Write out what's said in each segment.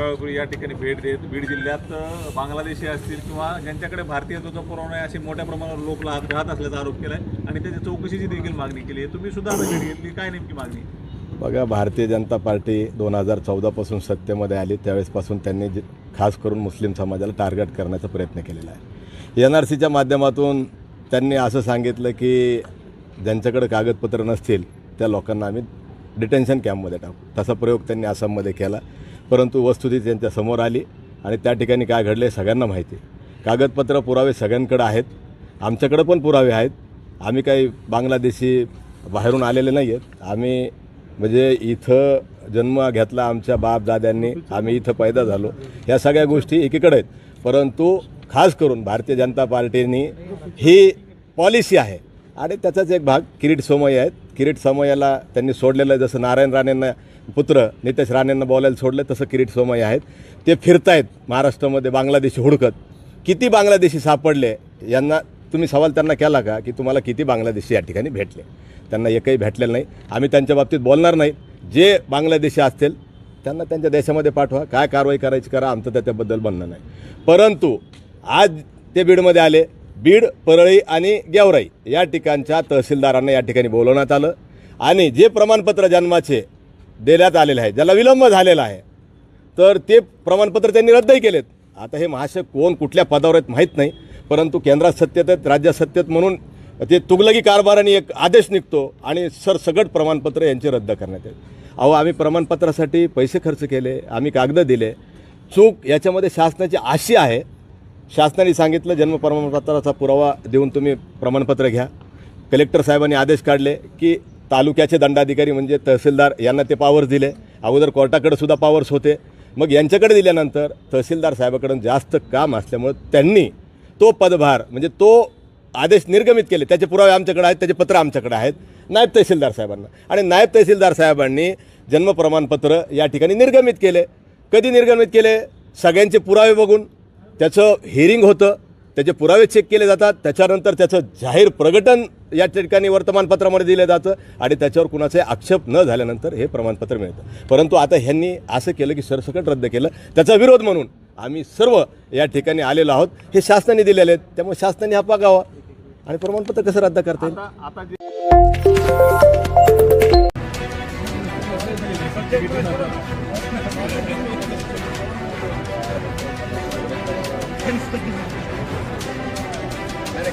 मंगळापूर या ठिकाणी भेट देत बीड जिल्ह्यात बांगलादेशी असतील किंवा ज्यांच्याकडे भारतीयत्वाचा पुरवणा आहे असे मोठ्या प्रमाणावर लोक राहत असल्याचा आरोप केला आहे आणि त्याची चौकशीची देखील मागणी केली आहे. तुम्ही सुद्धा भेट घेतली. काय नेमकी मागणी? बघा भारतीय जनता पार्टी दोन हजार चौदापासून सत्तेमध्ये आली. त्यावेळेसपासून त्यांनी जे- खास करून मुस्लिम समाजाला टार्गेट करण्याचा प्रयत्न केलेला आहे. एन आर सीच्या माध्यमातून त्यांनी असं सांगितलं की ज्यांच्याकडे कागदपत्र नसतील त्या लोकांना आम्ही डिटेन्शन कॅम्पमध्ये टाकू. तसा प्रयोग त्यांनी आसाममध्ये केला. परंतु वस्तुती त्यांच्यासमोर आली आणि त्या ठिकाणी काय घडले सगळ्यांना माहिती कागदपत्र पुरावे सगळ्यांकडे आहेत. आमच्याकडं पण पुरावे आहेत. आम्ही काही बांगलादेशी बाहेरून आलेले नाही आहेत आम्ही म्हणजे इथं जन्म घेतला आमच्या बाप दाद्यांनी आम्ही इथं पैदा झालो. ह्या सगळ्या गोष्टी एकीकडे आहेत. परंतु खास करून भारतीय जनता पार्टीनी ही पॉलिसी आहे. आणि त्याचाच एक भाग किरीट सोमय्य आहेत. किरीट सोमय्याला त्यांनी सोडलेलं आहे. जसं नारायण राणेंना पुत्र नितेश राणेंना बोलायला सोडलं तसं किरीट सोमय आहेत. ते फिरतायत महाराष्ट्रामध्ये बांगलादेशी हुडकत. किती बांगलादेशी सापडले? यांना तुम्ही सवाल त्यांना केला का की तुम्हाला किती बांगलादेशी या ठिकाणी भेटले? त्यांना एकही भेटलेलं नाही. आम्ही त्यांच्या बाबतीत बोलणार नाही. जे बांगलादेशी असतील त्यांना त्यांच्या देशामध्ये पाठवा. काय कारवाई करायची करा आमचं त्याच्याबद्दल म्हणणं नाही. परंतु आज ते बीडमध्ये आले. बीड परळी आणि गेवराई या ठिकाणच्या तहसीलदारांना या ठिकाणी बोलवण्यात आलं. आणि जे प्रमाणपत्र जन्माचे देण्यात आलेले आहे ज्याला विलंब झालेला आहे. तर ते प्रमाणपत्र त्यांनी रद्दही केलेत. आता हे महाशय कोण कुठल्या पदावर आहेत माहीत नाही परंतु केंद्रात सत्तेत आहेत राज्यात सत्तेत म्हणून ते तुगलकी कारभाराने एक आदेश निघतो आणि सरसगट प्रमाणपत्र यांचे रद्द करण्यात येत. अहो आम्ही प्रमाणपत्रासाठी पैसे खर्च केले आम्ही कागदं दिले. चूक याच्यामध्ये शासनाची अशी आहे. शासनाने सांगितलं जन्म प्रमाणपत्राचा पुरावा देऊन तुम्ही प्रमाणपत्र घ्या. कलेक्टर साहेबांनी आदेश काढले की तालुक्याचे दंडाधिकारी म्हणजे तहसीलदार यांना ते पावर्स दिले. अगोदर कोर्टाकडे सुद्धा पावर्स होते. मग यांच्याकडे दिल्यानंतर तहसीलदार साहेबाकडून जास्त काम असल्यामुळं त्यांनी तो पदभार म्हणजे तो आदेश निर्गमित केले. त्याचे पुरावे आमच्याकडे आहेत त्याचे पत्र आमच्याकडे आहेत नायब तहसीलदार साहेबांना. आणि नायब तहसीलदार साहेबांनी जन्म प्रमाणपत्र या ठिकाणी निर्गमित केले. कधी निर्गमित केले? सगळ्यांचे पुरावे बघून. त्याचं हिअरिंग होतं. त्याचे पुरावे चेक केले जातात. त्याच्यानंतर त्याचं जाहीर प्रकटन या ठिकाणी वर्तमानपत्रामध्ये दिलं जातं आणि त्याच्यावर कुणाचे आक्षेप न झाल्यानंतर हे प्रमाणपत्र मिळतं. परंतु आता ह्यांनी असं केलं की सरसकट रद्द केलं. त्याचा विरोध म्हणून आम्ही सर्व या ठिकाणी आलेलो आहोत. हे शासनाने दिलेले आहेत. त्यामुळे शासनाने हा बघावा आणि प्रमाणपत्र कसं रद्द करता येईल?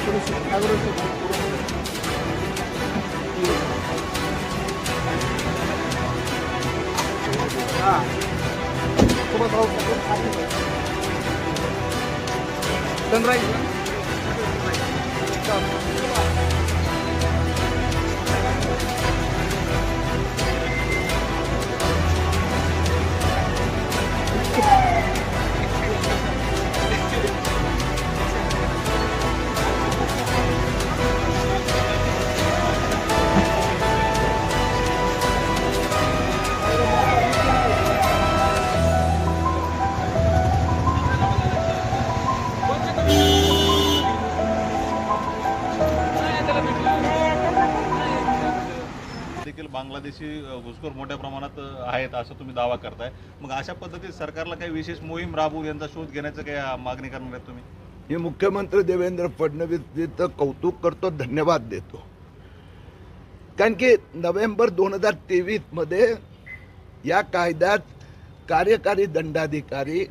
그렇지. 다 그렇지. 자, 그만 더 선라이즈. 자. बांगलादेशी घुसखोर मोठ्या प्रमाणात आहेत असं तुम्ही दावा करताय. मग अशा पद्धतीत सरकारला काही विशेष मोहीम राबवून यांचा शोध घेण्याचं काही मागणी करणार आहेत तुम्ही? मी मुख्यमंत्री देवेंद्र फडणवीसजीचं कौतुक करतो धन्यवाद देतो. कारण की नोव्हेंबर दोन हजार तेवीसमध्ये या कायद्यात कार्यकारी दंडाधिकारी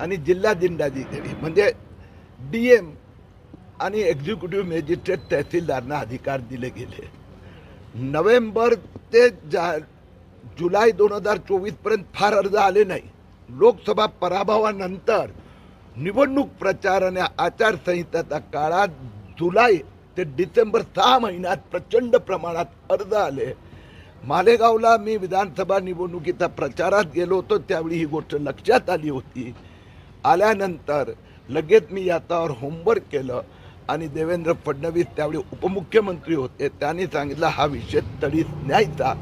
आणि जिल्हा दंडाधिकारी म्हणजे डी एम आणि एक्झिक्युटिव्ह मॅजिस्ट्रेट तहसीलदारांना अधिकार दिले गेले. नोव्हेंबर ते जा जुलै दोन हजार चोवीसपर्यंत फार अर्ज आले नाही. लोकसभा पराभवानंतर निवडणूक प्रचार आणि आचारसंहितेच्या काळात जुलै ते डिसेंबर सहा महिन्यात प्रचंड प्रमाणात अर्ज आले. मालेगावला मी विधानसभा निवडणुकीचा प्रचारात गेलो होतो त्यावेळी ही गोष्ट लक्षात आली होती. आल्यानंतर लगेच मी याच्यावर होमवर्क केलं. आणि देवेंद्र फडणवीस त्यावेळी उपमुख्यमंत्री होते. त्यांनी सांगितलं हा विषय तडीस न्यायचा.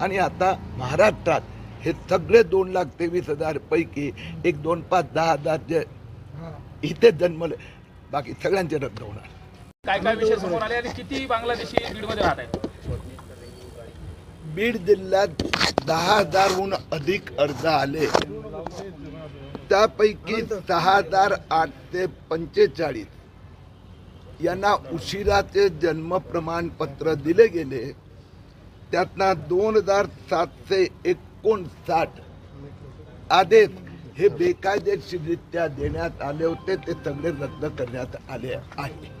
आणि आता महाराष्ट्रात हे सगळे दोन लाख तेवीस हजार पैकी एक दोन पाच दहा हजार जे इथे जन्मले बाकी सगळ्यांचे रद्द होणार. काय काय विषय समोर आले आणि किती बांगलादेशी बीडमध्ये राहत आहेत? बीड जिल्ह्यात दहा हजारहून अधिक अर्ज आले. त्यापैकी सहा हजार आठ ते पंचेचाळीस. यांना उशिराचे जन्म प्रमाणपत्र दिले गेले. त्यातनं दोन हजार सातशे एकोणसाठ आदेश हे बेकायदेशीररित्या देण्यात आले होते. ते सगळे रद्द करण्यात आले आहे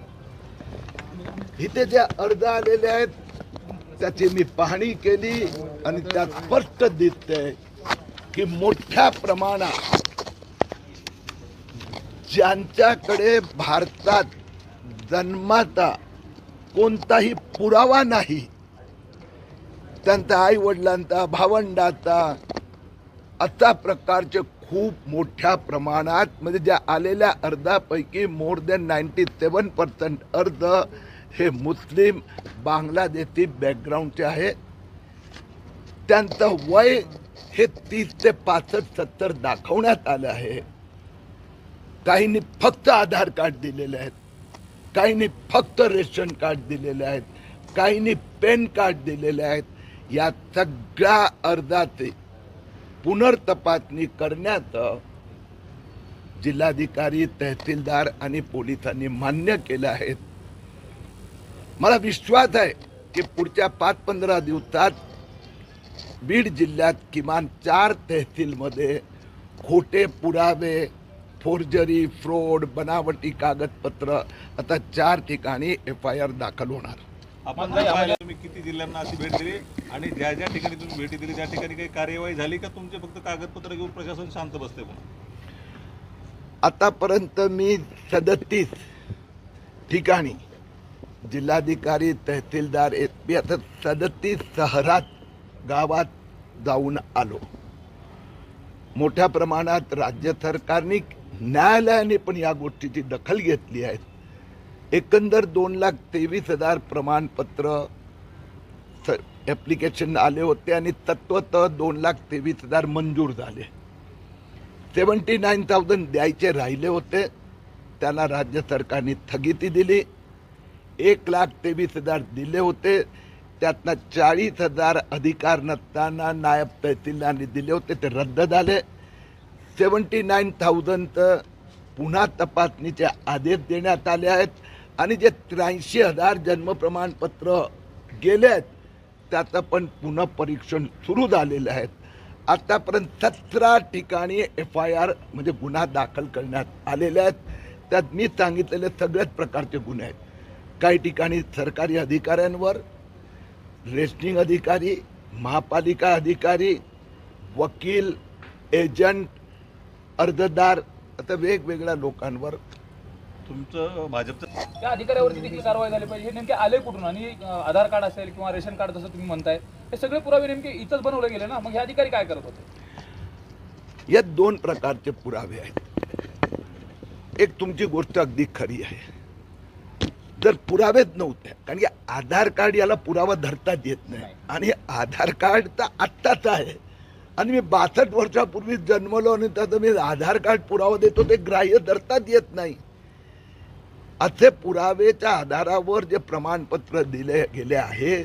इथे जे अर्ज आलेले आहेत त्याची मी पाहणी केली आणि त्यात स्पष्ट दिसते की मोठ्या प्रमाणात ज्यांच्याकडे भारतात जन्माचा कोणताही पुरावा नाही. त्यांचा आई वडिलांचा भावंडाचा अशा प्रकारचे खूप मोठ्या प्रमाणात म्हणजे ज्या आलेल्या अर्जापैकी more than ninety seven percent अर्ज हे मुस्लिम बांगलादेशी बॅकग्राऊंडचे आहे. त्यांचं वय हे तीस ते पासष्ट सत्तर दाखवण्यात आलं आहे. काहींनी फक्त आधार कार्ड दिलेले आहेत. काहींनी फक्त रेशन कार्ड दिलेले आहेत काहींनी पेन कार्ड दिलेले आहेत. या सगळ्या अर्जाचे पुनर्तपासणी करण्यात जिल्हाधिकारी तहसीलदार आणि पोलिसांनी मान्य केलं आहे. मला विश्वास आहे की पुढच्या पाच पंधरा दिवसात बीड जिल्ह्यात किमान चार तहसीलमध्ये खोटे पुरावे फोर्जरी फ्रॉड बनावटी कागदपत्र. आता चार ठिकाणी एफ आय आर दाखल होणार. आपण तुम्ही किती जिल्ह्यांना अशी भेट दिली आणि ज्या ज्या ठिकाणी तुम्ही भेटी दिली त्या ठिकाणी काही कार्यवाही झाली का तुमचे फक्त कागदपत्र घेऊन प्रशासन शांत बसते आतापर्यंत मी सदतीस ठिकाणी जिल्हाधिकारी तहसीलदार एस पी आता सदतीस शहरात गावात जाऊन आलो. मोठ्या प्रमाणात राज्य सरकारने न्यायालयाने पण या गोष्टीची दखल घेतली आहे. एकंदर दोन लाख तेवीस हजार प्रमाणपत्र ॲप्लिकेशन आले होते आणि तत्वत दोन लाख तेवीस हजार मंजूर झाले. सेवन्टी नाईन थाउजंड द्यायचे राहिले होते. त्याला राज्य सरकारने स्थगिती दिली. एक लाख तेवीस हजार दिले होते. त्यातनं चाळीस हजार अधिकार नसताना नायब तहसीलदारांनी दिले होते ते रद्द झाले. सेवन्टी नाईन थाउजंड पुन्हा तपासणीचे आदेश देण्यात आले आहेत. आणि जे त्र्याऐंशी हजार जन्म प्रमाणपत्र गेले आहेत त्याचं पण पुन्हा परीक्षण सुरू झालेलं आहे. आतापर्यंत सतरा ठिकाणी एफ आय आर म्हणजे गुन्हा दाखल करण्यात आलेले आहेत. त्यात मी सांगितलेले सगळ्याच प्रकारचे गुन्हे आहेत. काही ठिकाणी सरकारी अधिकाऱ्यांवर रेशनिंग अधिकारी महापालिका अधिकारी वकील एजंट अर्जदार आता वेगवेगळ्या लोकांवर तुमचं भाजपचं त्या अधिकाऱ्यावरती देखील कारवाई झाली पाहिजे. हे नेमके आले कुठून? आणि आधार कार्ड असेल किंवा रेशन कार्ड जसं तुम्ही म्हणताय हे सगळे पुरावे नेमके इथंच बनवले गेले ना? मग हे अधिकारी काय करत होते? यात दोन प्रकारचे पुरावे आहेत. एक तुमची गोष्ट अगदी खरी आहे. जर पुरावेच नव्हते कारण की आधार कार्ड याला पुरावा धरताच येत नाही. आणि आधार कार्ड तर आत्ताच आहे. आणि मी बासष्ट वर्षापूर्वी जन्मलो आणि त्याचं मी आधार कार्ड पुरावा देतो ते ग्राह्य धरताच येत नाही. असे पुरावेच्या आधारावर जे प्रमाणपत्र दिले गेले आहे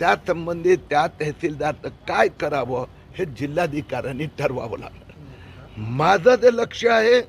त्या संबंधित त्या तहसीलदारचं काय करावं हे जिल्हाधिकाऱ्यांनी ठरवावं लागलं. माझं जे लक्ष आहे